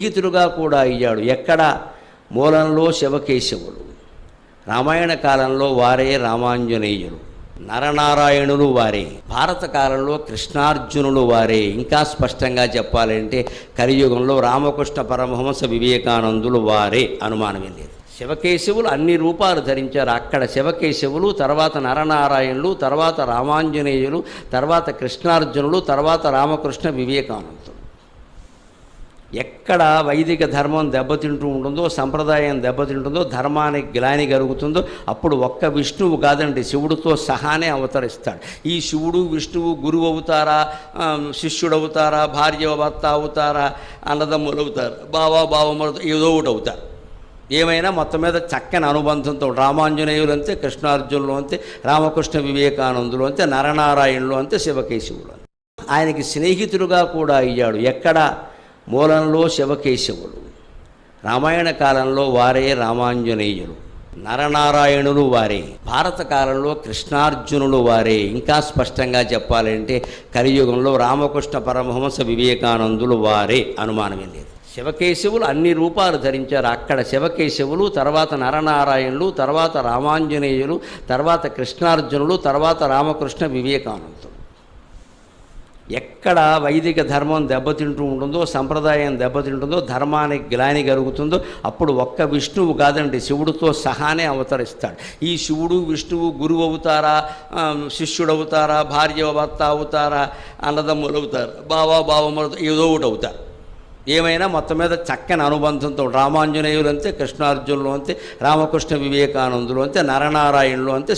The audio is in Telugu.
స్నేహితులుగా కూడా అయ్యాడు. ఎక్కడ? మూలంలో శివకేశవులు రామాయణ కాలంలో వారే రామాంజనేయులు. నరనారాయణులు వారే. భారత కాలంలో కృష్ణార్జునులు వారే. ఇంకా స్పష్టంగా చెప్పాలంటే కలియుగంలో రామకృష్ణ పరమహంస వివేకానందులు వారే అనుమానమే లేదు. శివకేశవులు అన్ని రూపాలు ధరించారు. అక్కడ శివకేశవులు తర్వాత నరనారాయణులు తర్వాత రామాంజనేయులు తర్వాత కృష్ణార్జునులు తర్వాత రామకృష్ణ వివేకానందులు. ఎక్కడ వైదిక ధర్మం దెబ్బతింటూ ఉంటుందో సంప్రదాయం దెబ్బతింటుందో ధర్మానికి గ్లాని కలుగుతుందో అప్పుడు ఒక్క విష్ణువు కాదండి శివుడితో సహానే అవతరిస్తాడు. ఈ శివుడు విష్ణువు గురువు అవుతారా శిష్యుడవుతారా భార్య భర్త అవుతారా అన్నదమ్ములు అవుతారు బావా బావమ్మలు ఏదో ఒకటి అవుతారు. ఏమైనా మొత్తం మీద చక్కని అనుబంధంతో రామాంజనేయులు అంతే కృష్ణార్జునులు అంతే రామకృష్ణ వివేకానందులు అంతే నరనారాయణులు అంతే శివకేశవులు అంతే. ఆయనకి స్నేహితులుగా కూడా అయ్యాడు. ఎక్కడ? మూలంలో శివకేశవులు. రామాయణ కాలంలో వారే రామాంజనేయులు. నరనారాయణులు వారే. భారత కాలంలో కృష్ణార్జునులు వారే. ఇంకా స్పష్టంగా చెప్పాలంటే కలియుగంలో రామకృష్ణ పరమహంస వివేకానందులు వారే అనుమానమే లేదు. శివకేశవులు అన్ని రూపాలు ధరించారు. అక్కడ శివకేశవులు తర్వాత నరనారాయణులు తర్వాత రామాంజనేయులు తర్వాత కృష్ణార్జునులు తర్వాత రామకృష్ణ వివేకానందులు. ఎక్కడ వైదిక ధర్మం దెబ్బతింటూ ఉంటుందో సంప్రదాయం దెబ్బతింటుందో ధర్మానికి గ్లాని కలుగుతుందో అప్పుడు ఒక్క విష్ణువు కాదండి శివుడితో సహానే అవతరిస్తాడు. ఈ శివుడు విష్ణువు గురువు అవుతారా శిష్యుడవుతారా శిష్యుడు అవుతారా భార్య భర్త అవుతారా అన్నదమ్ములు అవుతారు బావా బావమ్మలు ఏదో ఒకటి అవుతారు. ఏమైనా మొత్తం మీద చక్కని అనుబంధంతో రామాంజనేయులు అంతే కృష్ణార్జునులు అంతే రామకృష్ణ వివేకానందులు అంతే నరనారాయణులు అంతే